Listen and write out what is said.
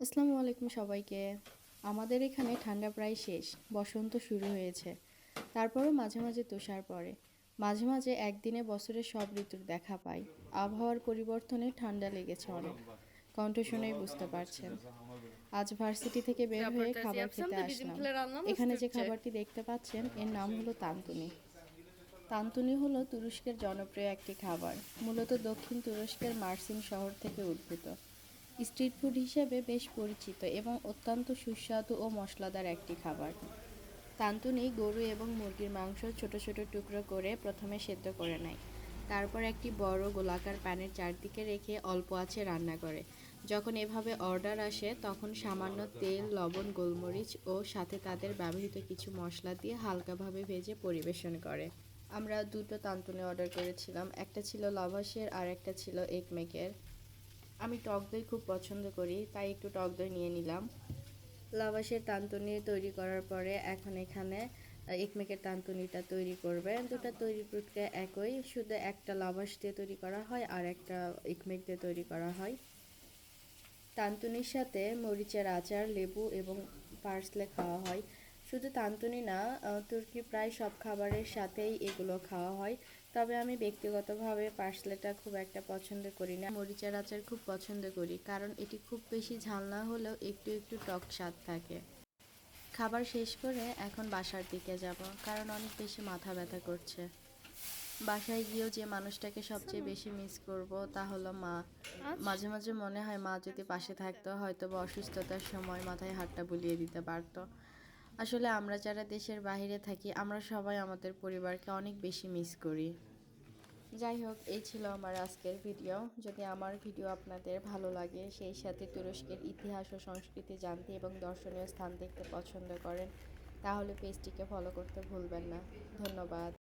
আসসালামু আলাইকুম সবাইকে। আমাদের এখানে ঠান্ডা প্রায় শেষ বসন্ত শুরু হয়েছে। তারপরও মাঝে মাঝে তুষার পড়ে। মাঝে মাঝে একদিনে বছরের সব ঋতুর দেখা পাই। আবহাওয়ার পরিবর্তনে ঠান্ডা লেগেছে অনেক। কণ্ঠ শুনেই বুঝতে পারছেন। আজ ভার্সিটি থেকে বের হয়ে খাবার খেতে আসলাম। এখানে যে খাবারটি দেখতে পাচ্ছেন এর নাম হলো তান্তুনি। তান্তুনি হলো তুরস্কের জনপ্রিয় একটি খাবার মূলত দক্ষিণ তুরস্কের মার্সিন শহর থেকে উদ্ভূত। স্ট্রিট ফুড হিসেবে বেশ পরিচিত এবং অত্যন্ত সুস্বাদু ও মশলাদার একটি খাবার। তান্তুনি, গরু এবং মুরগির মাংস ছোট ছোট টুকরো করে প্রথমে সেদ্ধ করে নেয়। তারপর একটি বড় গোলাকার প্যানের চারদিকে রেখে অল্প আছে রান্না করে। যখন এভাবে অর্ডার আসে, তখন সামান্য তেল, লবণ, গোলমরিচ ও সাথে তাদের ব্যবহৃত কিছু মশলা দিয়ে হালকাভাবে ভেজে পরিবেশন করে। আমরা দুটো তান্তুনি অর্ডার করেছিলাম, একটা ছিল লাভাশের আর একটা ছিল একমেকের আমি টক দই খুব পছন্দ করি, তাই একটু টক দই নিয়ে নিলাম। লাভাশের তান্তুনি তৈরি করার পরে এখন এখানে একমেকের তান্তুনিটা তৈরি করবে। দুটো তৈরি প্রক্রিয়া একই, শুধু একটা লাভাশ দিয়ে তৈরি করা হয় আর একটা একমেক দিয়ে তৈরি করা হয়। তান্তুনির সাথে মরিচের আচার, লেবু এবং পার্সলে খাওয়া হয়। শুধু তান্তুনি না তুর্কি প্রায় সব খাবারের সাথেই এগুলো খাওয়া হয়। তবে আমি ব্যক্তিগতভাবে পার্সলেটা খুব একটা পছন্দ করি না। মরিচের আচার খুব পছন্দ করি, কারণ এটি খুব বেশি ঝাল না হলেও একটু একটু টক স্বাদ থাকে। খাবার শেষ করে এখন বাসার দিকে যাব, কারণ অনেক বেশি মাথা ব্যথা করছে। বাসায় গিয়েও যে মানুষটাকে সবচেয়ে বেশি মিস করব তা হলো মা। মাঝে মাঝে মনে হয় মা যদি পাশে থাকতো হয়তো বা অসুস্থতার সময় মাথায় হাতটা বুলিয়ে দিতে পারতো। আসলে আমরা যারা দেশের বাহিরে থাকি, আমরা সবাই আমাদের পরিবারকে অনেক বেশি মিস করি। যাই হোক, এই ছিল আমার আজকের ভিডিও যদি আমার ভিডিও আপনাদের ভালো লাগে, সেই সাথে তুরস্কের ইতিহাস ও সংস্কৃতি জানতে এবং দর্শনীয় স্থান দেখতে পছন্দ করেন, তাহলে পেজটিকে ফলো করতে ভুলবেন না। ধন্যবাদ।